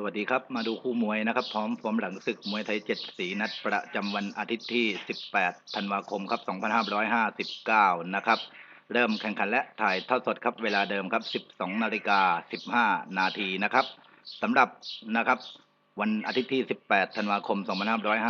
สวัสดีครับ มาดูคู่มวยนะครับ พร้อมฟอร์มหลังศึกมวยไทยเจ็ดสีนัดประจำวันอาทิตย์ที่ 18 ธันวาคมครับ 2559 นะครับ เริ่มแข่งขันและถ่ายทอดสดครับเวลาเดิมครับ 12 นาฬิกา 15 นาทีนะครับสำหรับนะครับวันอาทิตย์ที่ 18 ธันวาคม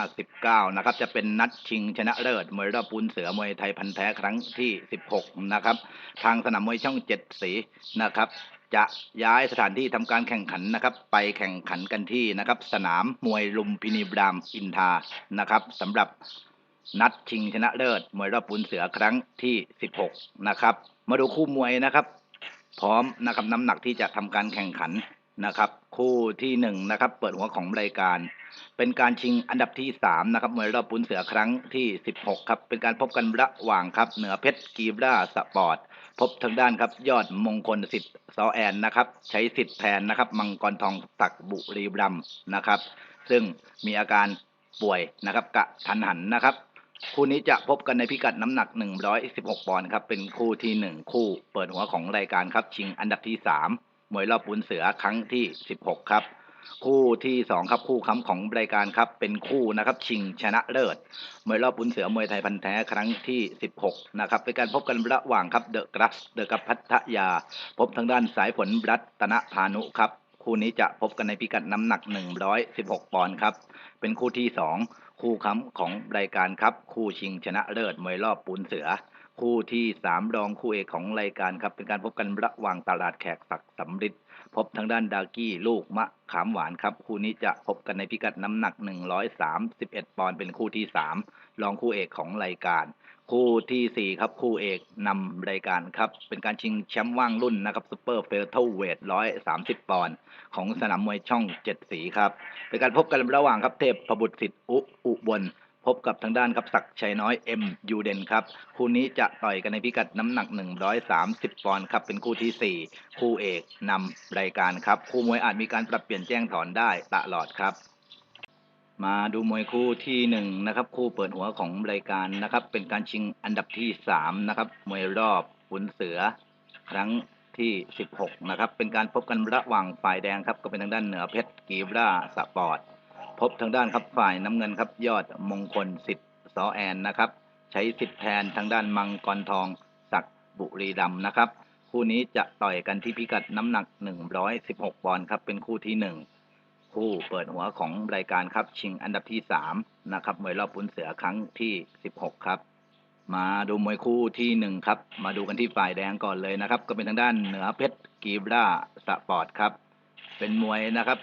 2559 นะครับ จะเป็นนัดชิงชนะเลิศมวยรอบปูนเสือมวยไทยพันแท้ครั้งที่ 16 นะครับ ทางสนามมวยช่องเจ็ดสีนะครับ จะย้ายสถานที่ทำการแข่งขันนะครับ ไปแข่งขันกันที่นะครับ สนามมวยลุมพินีบรามอินทานะครับสำหรับนัดชิงชนะเลิศมวยรอบปูนเสือครั้งที่ 16 นะครับ มาดูคู่มวยนะครับ พร้อมนะครับน้ำหนักที่จะทำการแข่งขัน นะครับ คู่ที่หนึ่งนะครับ เปิดหัวของรายการ เป็นการชิงอันดับที่สามนะครับมวยรอบปูนเสือครั้งที่16ครับ เป็นการพบกันระหว่างครับ เหนือเพชรกีบราสปอร์ต พบทางด้านครับ ยอดมงคลสิทธิ์ซอแอนนะครับ ใช้สิทธิ์แทนนะครับ มังกรทองตักบุรีรัมนะครับ ซึ่งมีอาการป่วยนะครับ กะทันหันนะครับคู่นี้จะพบกันในพิกัดน้ำหนัก 116 ปอนด์ครับ เป็นคู่ที่หนึ่งคู่เปิดหัวของรายการครับ ชิงอันดับที่สา มวยรอบปูนเสือครั้งที่ 16 ครับ คู่ที่สองครับคู่ค้ำของรายการครับเป็นคู่นะครับชิงชนะเลิศมวยรอบปุนเสือมวยไทยพันแท้ครั้งที่ 16 นะครับเป็นการพบกันระหว่างครับเดอะกรัสเดอะกับพัทยา พบทางด้านสายฝนรัตนพานุครับคู่นี้จะพบกันในพิกัดน้ำหนัก 116 ปอนด์ครับ เป็นคู่ที่ 2 คู่ค้ำของรายการครับ คู่ชิงชนะเลิศมวยรอบปูนเสือ คู่ที่สามรองคู่เอกของรายการครับ เป็นการพบกันระหว่างตลาดแขกศักดิ์สำริดพบทางด้านดากี้ลูกมะขามหวานครับ คู่นี้จะพบกันในพิกัดน้ำหนัก 131 ปอนด์เป็นคู่ที่3รองคู่เอกของรายการ คู่ทีสี่ 4 ครับคู่เอกนำรายการครับ เป็นการชิงแชมป์ว่างรุ่นนะครับซูเปอร์เฟเธอร์เวท130ปอนด์ของสนามมวยช่องเจ็ดสีครับ เป็นการพบกันระหว่างครับเทพพบุตรสิทธิ์อุอุบล พบกับทางด้านครับศักชัยน้อยเอ็มยูเดนครับ คู่นี้จะต่อยกันในพิกัดน้ำหนัก 130 ปอนด์ครับ เป็นคู่ทีสี่4 คู่เอกนำรายการครับ คู่มวยอาจมีการปรับเปลี่ยนแจ้งถอนได้ตลอดครับ มาดูมวยคู่ที่หนึ่งนะครับ คู่เปิดหัวของรายการนะครับ เป็นการชิงอันดับที่สามนะครับ มวยรอบขุนเสือ ครั้งที่16นะครับ เป็นการพบกันระหว่างฝ่ายแดงครับ ก็เป็นทางด้านเหนือเพชรกีราสปอร์ต พบทางด้านครับฝ่ายน้ำเงินครับ ยอดมงคลสิทธิ์ซอแอนนะครับ ใช้สิทธิ์แทนทางด้านมังกรทองศักดิ์บุรีรัมย์นะครับ คู่นี้จะต่อยกันที่พิกัดน้ำหนัก 116ปอนด์ครับ เป็นคู่ที่หนึ่ง คู่เปิดหัวของรายการครับ ชิงอันดับที่สามนะครับมวยรอบปุนเสือครั้งที่สิบหกครับ มาดูมวยคู่ที่หนึ่งครับ มาดูกันที่ฝ่ายแดงก่อนเลยนะครับ ก็เป็นทางด้านเหนือเพชรกีบราสปอร์ตครับ เป็นมวยนะครับ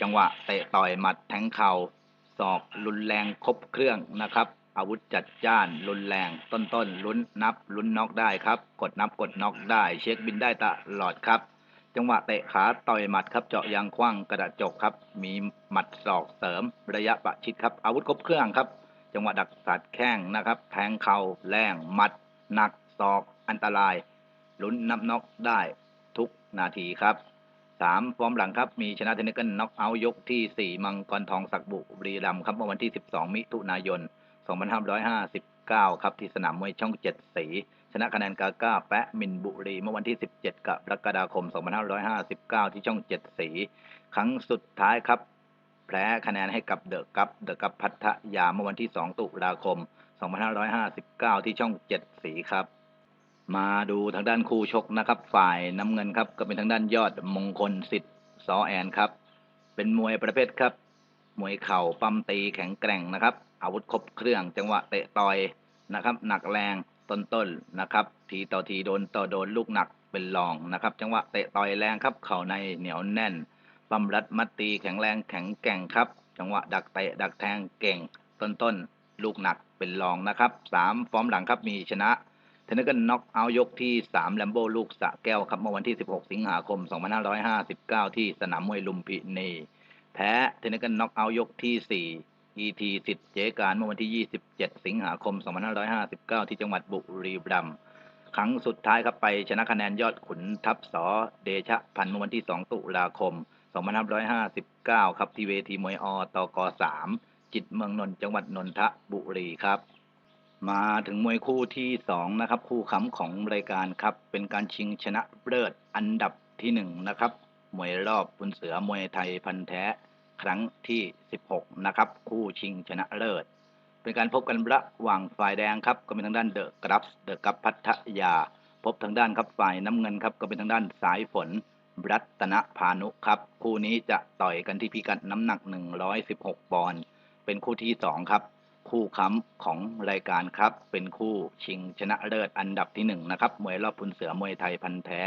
จังหวะเตะต่อยหมัดแทงเข่าศอกรุนแรงครบเครื่องนะครับ อาวุธจัดจ้านรุนแรง ต้นต้นๆลุ้นนับลุ้นน็อกได้ครับ กดนับกดน็อกได้ เช็คบินได้ตลอดครับ จังหวะเตะขาต่อยหมัดครับเจาะยางคว้างกระดาษจกครับ มีหมัดศอกเสริมระยะประชิดครับ อาวุธครบเครื่องครับ จังหวะดักสัดแข้งนะครับ แทงเข่าแรงหมัดหนักศอกอันตรายลุ้นนับน็อกได้ทุกนาทีครับสามฟอร์มหลังครับ มีชนะเทนนิสกันน็อกเอายกที่สี่มังกรทองศักบุรีรัมครับเมื่อวันที่12มิถุนายน2559ครับที่สนามมวยช่องเจ็ดสี ชนะคะแนนกาก้าแปะมินบุรี เมื่อวันที่ 17 กรกฎาคม 2559 ที่ช่องเจ็ดสี ครั้งสุดท้ายครับ แพ้คะแนนให้กับเดอะกัปเดอะกัปพัทยาเมื่อวันที่ 2 ตุลาคม 2559 ที่ช่องเจ็ดสีครับ มาดูทางด้านคู่ชกนะครับ ฝ่ายน้ำเงินครับ ก็เป็นทางด้านยอดมงคลสิทธิ์ซอแอนครับ เป็นมวยประเภทครับ มวยเข่าปั้มตีแข็งแกร่งนะครับ อาวุธครบเครื่องจังหวะเตะต่อยนะครับ หนักแรง ต้นๆนะครับ ทีต่อทีโดนต่อโดนลูกหนักเป็นรองนะครับ จังหวะเตะต่อยแรงครับ เข่าในเหนียวแน่นปั้มรัดมัดตีแข็งแรงแข็งแกร่งครับ จังหวะดักเตะดักแทงเก่ง ต้นๆลูกหนักเป็นรองนะครับสามฟอร์มหลังครับมีชนะเทนนิสกันน็อกเอายกที่3แลมโบลูกสะแก้วครับเมื่อวันที่ 16 สิงหาคม 2559 ที่สนามมวยลุมพินีแพ้เทนนิสกันน็อกเอายกที่4 ET สิทธิ์เจการเมื่อวันที่ 27 สิงหาคม 2559 ที่จังหวัดบุรีรัมย์ครั้งสุดท้ายครับไปชนะคะแนนยอดขุนทัพสอเดชะพันเมื่อวันที่ 2 ตุลาคม 2559 ครับที่เวทีมวยอตก 3 จิตเมืองนนท์จังหวัดนนทบุรีครับ มาถึงมวยคู่ที่สองนะครับ คู่ค้ำของรายการครับ เป็นการชิงชนะเลิศอันดับที่หนึ่งนะครับมวยรอบบุญเสือมวยไทยพันแท้ ครั้งที่ 16 นะครับ คู่ชิงชนะเลิศ เป็นการพบกันระหว่างฝ่ายแดงครับ ก็เป็นทางด้านเดอะกรับเดอะกับพัทยา พบทางด้านครับฝ่ายน้ำเงินครับ ก็เป็นทางด้านสายฝน รัตนพานุครับ คู่นี้จะต่อยกันที่พิกัดน้ำหนัก 116 ปอนด์เป็นคู่ที่ 2 ครับ คู่ค้ำของรายการครับ เป็นคู่ชิงชนะเลิศอันดับที่ 1 นะครับมวยรอบพุนเสือมวยไทยพันแท้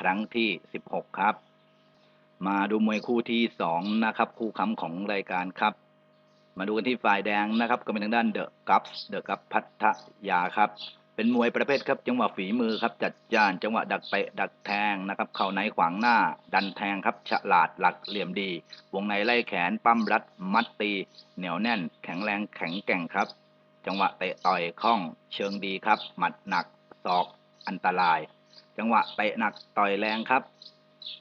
ครั้งที่ 16 ครับ มาดูมวยคู่ที่2นะครับ คู่ค้ำของรายการครับ มาดูกันที่ฝ่ายแดงนะครับ ก็เป็นทางด้านเดอะกัปเดอะกัปพัทยาครับ เป็นมวยประเภทครับ จังหวะฝีมือครับ จัดจ้านจังหวะดักเตะดักแทงนะครับ เข่าในขวางหน้า ดันแทงครับ ฉลาดหลักเหลี่ยมดี วงในไล่แขนปั้มรัด มัดตี เหนียวแน่น แข็งแรงแข็งแกร่งครับ จังหวะเตะต่อยคล่อง เชิงดีครับ หมัดหนักศอกอันตราย จังหวะเตะหนักต่อยแรงครับ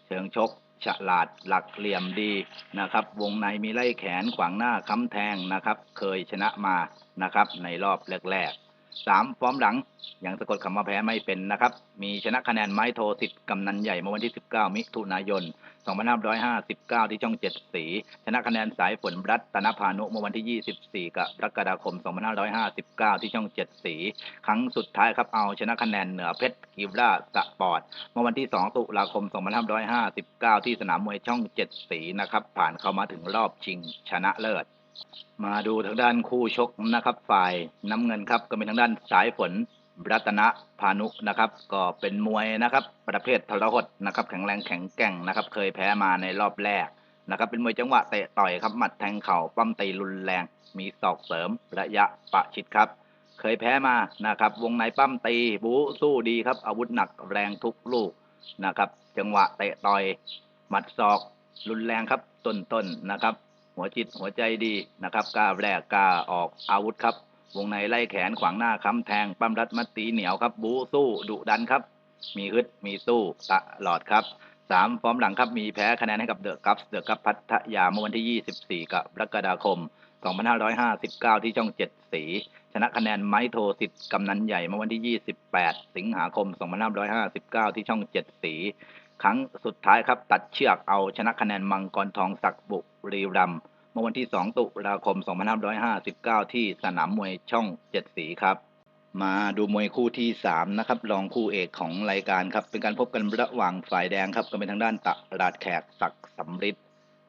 เชิงชก ฉลาดหลักเหลี่ยมดีนะครับ วงในมีไล่แขนขวางหน้าค้ำแทงนะครับ เคยชนะมานะครับ ในรอบแรกๆ สามฟอร์มหลัง ยังสะกดคำว่าแพ้ไม่เป็นนะครับ มีชนะคะแนนไม้โทสิทธิ์กำนันใหญ่เมื่อวันที่ 19 มิถุนายน 2559 ที่ช่องเจ็ดสี ชนะคะแนนสายฝนรัตนพานุเมื่อวันที่ 24 กรกฎาคม 2559 ที่ช่องเจ็ดสี ครั้งสุดท้ายครับเอาชนะคะแนนเหนือเพชรกิวราสปอร์ตเมื่อวันที่ 2 ตุลาคม 2559 ที่สนามมวยช่องเจ็ดสีนะครับผ่านเข้ามาถึงรอบชิงชนะเลิศ มาดูทางด้านคู่ชกนะครับฝ่ายน้ำเงินครับก็เป็นทางด้านสายฝนรัตนพานุนะครับ ก็เป็นมวยนะครับ ประเภททรหดนะครับแข็งแรงแข็งแกร่งนะครับ เคยแพ้มาในรอบแรกนะครับ เป็นมวยจังหวะเตะต่อยครับหมัดแทงเข่าปั้มตีรุนแรง มีศอกเสริมระยะประชิดครับ เคยแพ้มานะครับ วงในปั้มตีบูสู้ดีครับ อาวุธหนักแรงทุกลูกนะครับ จังหวะเตะต่อยหมัดศอกรุนแรงครับต้นๆนะครับ หัวจิตหัวใจดีนะครับกล้าแรกกล้าออกอาวุธครับ วงในไล่แขนขวางหน้าค้ำแทงปั้มรัดมัดตีเหนียวครับ บู๊สู้ดุดันครับ มีฮึดมีสู้ตลอดครับสามฟอร์มหลังครับมีแพ้คะแนนให้กับเดอะกัปเดอะกัปพัทยาเมื่อวันที่ 24กรกฎาคม 2559 ที่ช่องเจ็ดสี ชนะคะแนนไม้โทสิทธิ์กำนันใหญ่เมื่อวันที่ 28 สิงหาคม 2559 ที่ช่องเจ็ดสี ครั้งสุดท้ายครับตัดเชือกเอาชนะคะแนนมังกรทองศักดิ์ บุรีรัมย์เมื่อวันที่ 2 ตุลาคม 2559 ที่สนามมวยช่องเจ็ดสีครับ มาดูมวยคู่ที่ 3 นะครับ รองคู่เอกของรายการครับ เป็นการพบกันระหว่างฝ่ายแดงครับก็เป็นทางด้านตลาดแขกศักดิ์สำริด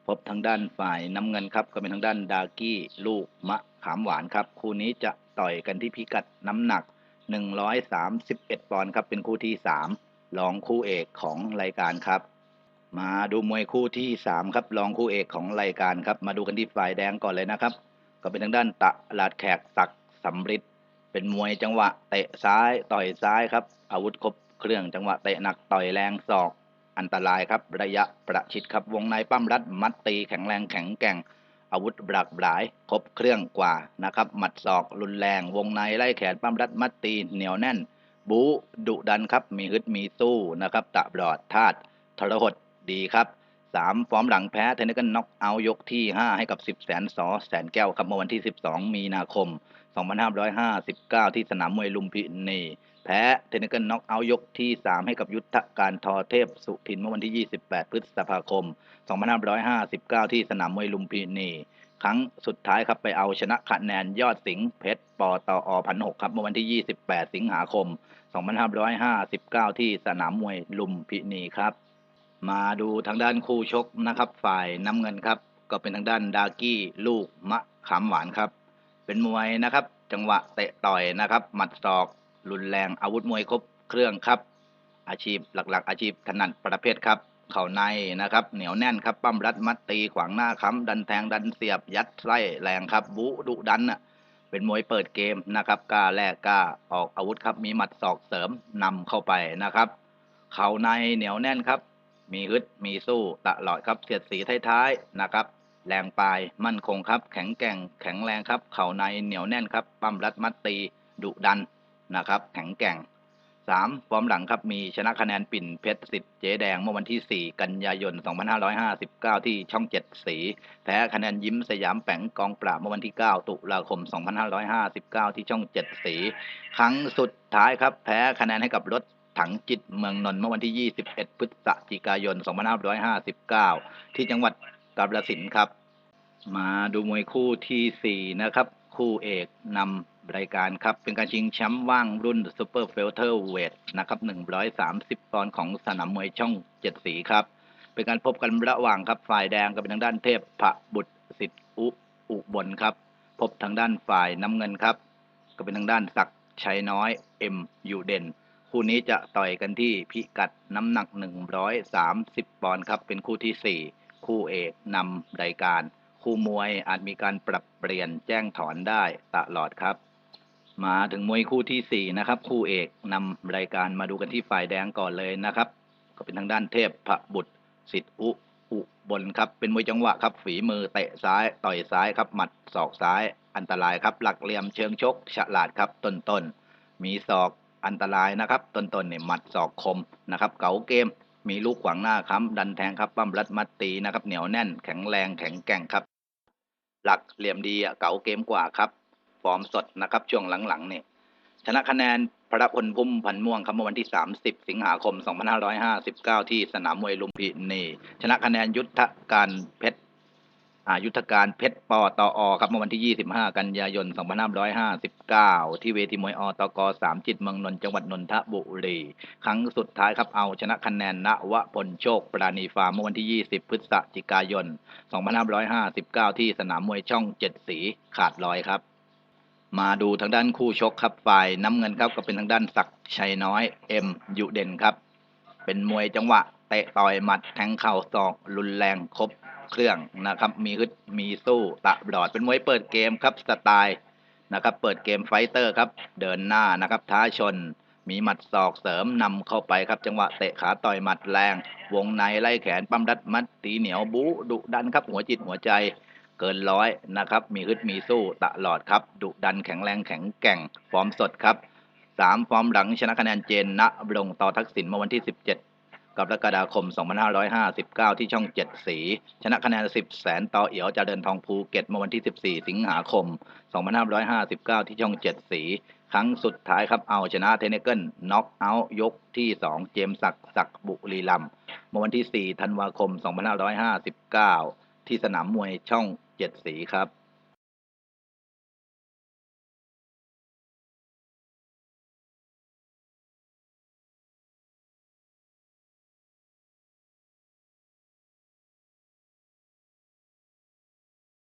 พบทางด้านฝ่ายน้ำเงินครับ ก็เป็นทางด้านดากี้ลูกมะขามหวานครับ คู่นี้จะต่อยกันที่พิกัดน้ำหนัก 131 ปอนด์ครับ เป็นคู่ที่ 3 รองคู่เอกของรายการครับ มาดูมวยคู่ที่3ครับรองคู่เอกของรายการครับ มาดูกันที่ฝ่ายแดงก่อนเลยนะครับ ก็เป็นทางด้านตะลาดแขกศักดิ์สำริดเป็นมวยจังหวะเตะซ้ายต่อยซ้ายครับ อาวุธครบเครื่องจังหวะเตะหนักต่อยแรงศอกอันตรายครับ ระยะประชิดครับวงในปั้มรัดมัดตีแข็งแรงแข็งแกร่ง อาวุธหลากหลาย ครบเครื่องกว่านะครับหมัดศอกรุนแรง วงในไล่แขนปั้มรัดมัดตีเหนียวแน่น บู๊ดุดันครับมีฮึดมีสู้นะครับตะบลอดธาตุทรหด ดีครับสามฟอร์มหลังแพ้เทนนิสกันน็อกเอายกที่ 5 ให้กับ 10 แสนสอแสนแก้วครับเมื่อวันที่ 12 มีนาคม 2559 ที่สนามมวยลุมพินี แพ้เทนนิสกันน็อกเอายกที่ 3 ให้กับยุทธการทอเทพสุทินเมื่อวันที่ 28 พฤษภาคม 2559 ที่สนามมวยลุมพินี ครั้งสุดท้ายครับไปเอาชนะคะแนนยอดสิงห์เพชรปตอพันหกครับเมื่อวันที่ 28 สิงหาคม 2559 ที่สนามมวยลุมพินีครับ มาดูทางด้านคู่ชกนะครับ ฝ่ายน้ำเงินครับ ก็เป็นทางด้านดากี้ลูกมะขามหวานครับ เป็นมวยนะครับ จังหวะเตะต่อยนะครับ หมัดศอก รุนแรงอาวุธมวยครบเครื่องครับ อาชีพหลักๆ อาชีพถนัดประเภทครับ เข่าในนะครับ เหนียวแน่นครับปั้มรัดมัดตีขวางหน้าค้ำดันแทงดันเสียบยัดไส้แรงครับบูดุดันน่ะเป็นมวยเปิดเกมนะครับกล้าแลกกล้าออกอาวุธครับมีหมัดศอกเสริมนำเข้าไปนะครับ เข่าในเหนียวแน่นครับ มีฮึดมีสู้ตลอดครับเสียดสีท้ายๆนะครับ แรงปลายมั่นคงครับ แข็งแกร่งแข็งแรงครับ เข่าในเหนียวแน่นครับ ปั้มรัดมัดตีดุดันนะครับ แข็งแกร่งสามฟอร์มหลังครับมีชนะคะแนนปิ่นเพชรสิทธิ์เจ๊แดงเมื่อวันที่ 4 กันยายน 2559 ที่ช่องเจ็ดสี แพ้คะแนนยิ้มสยามแปงกองปราบเมื่อวันที่ 9 ตุลาคม 2559 ที่ช่องเจ็ดสี ครั้งสุดท้ายครับ แพ้คะแนนให้กับรถ ถังจิตเมืองนนท์เมื่อวันที่ 21 พฤศจิกายน 2559 ที่จังหวัดกาฬสินธุ์ครับ มาดูมวยคู่ที่ 4 นะครับ คู่เอกนำรายการครับ เป็นการชิงแชมป์ว่างรุ่นซูเปอร์เฟลเทอร์เวทนะครับ 130 ปอนด์ของสนามมวยช่องเจ็ดสีครับ เป็นการพบกันระหว่างครับฝ่ายแดงก็เป็นทางด้านเทพพระบุตรสิทธิอุอุบลครับ พบทางด้านฝ่ายน้ำเงินครับ ก็เป็นทางด้านศักชัยน้อยเอ็มยูเดน คู่นี้จะต่อยกันที่พิกัดน้ำหนัก 130 ปอนด์ครับ เป็นคู่ทีสี่ 4 คู่เอกนำรายการ คู่มวยอาจมีการปรับเปลี่ยนแจ้งถอนได้ตลอดครับ มาถึงมวยคู่ที่ 4 นะครับ คู่เอกนำรายการมาดูกันที่ฝ่ายแดงก่อนเลยนะครับ ก็เป็นทางด้านเทพพระบุตรสิทธิอุอุบลครับ เป็นมวยจังหวะครับ ฝีมือเตะซ้ายต่อยซ้ายครับ หมัดศอกซ้าย อันตรายครับ หลักเหลี่ยมเชิงชกฉลาดครับต้นต้นๆมีศอก อันตรายนะครับ ต้นๆเนี่ยหมัดศอกคมนะครับ เก๋าเกม มีลูกขวางหน้าค้ำดันแทงครับปั้มรัดมัดตีนะครับ เหนียวแน่นแข็งแรงแข็งแกร่งครับ หลักเหลี่ยมดีอะเก๋าเกมกว่าครับ ฟอร์มสดนะครับ ช่วงหลังๆเนี่ยชนะคะแนนพระพลพุ่มพันม่วงครับเมื่อวันที่ 30 สิงหาคม 2559 ที่สนามมวยลุมพินีชนะคะแนนยุทธการเพชร ยุทธการเพชรปอตออครับเมื่อวันที่ 25 กันยายน 2559 ที่เวทีมวยอตก3จิตเมืองนนท์จังหวัดนนทบุรี ครั้งสุดท้ายครับเอาชนะคะแนนณวพลโชคปราณีฟาร์มเมื่อวันที่ 20 พฤศจิกายน 2559 ที่สนามมวยช่องเจ็ดสีขาดลอยครับ มาดูทางด้านคู่ชกครับฝ่ายน้ำเงินครับก็เป็นทางด้านศักชัยน้อยเอ็มยุเด่นครับ เป็นมวยจังหวะเตะต่อยหมัดแทงเข่าศอกรุนแรงครบ เครื่องนะครับ มีฮึดมีสู้ตะบลอดเป็นมวยเปิดเกมครับสไตล์นะครับ เปิดเกมไฟเตอร์ครับ เดินหน้านะครับ ท้าชน มีหมัดศอกเสริมนำเข้าไปครับ จังหวะเตะขาต่อยหมัดแรง วงในไล่แขนปั้มรัดมัดตีเหนียวบูดุดันครับ หัวจิตหัวใจเกินร้อยนะครับ มีฮึดมีสู้ตะหลอดครับ ดุดันแข็งแรงแข็งแกร่งฟอร์มสดครับสามฟอร์มหลังชนะคะแนนเจนณบรงต่อทักษิณเมื่อวันที่ 17 กรกฎาคม 2559 ที่ช่อง 7 สี ชนะคะแนน 10 แสนต่อเอียวเจริญทองภูเก็ตเมื่อวันที่ 14 สิงหาคม 2559 ที่ช่อง 7 สี ครั้งสุดท้ายครับเอาชนะเทเนเกิลน็อกเอาท์ยกที่ 2 เจมสักดิ์ศักบุรีรัมย์เมื่อวันที่ 4 ธันวาคม 2559 ที่สนามมวยช่องเจ็ดสีครับ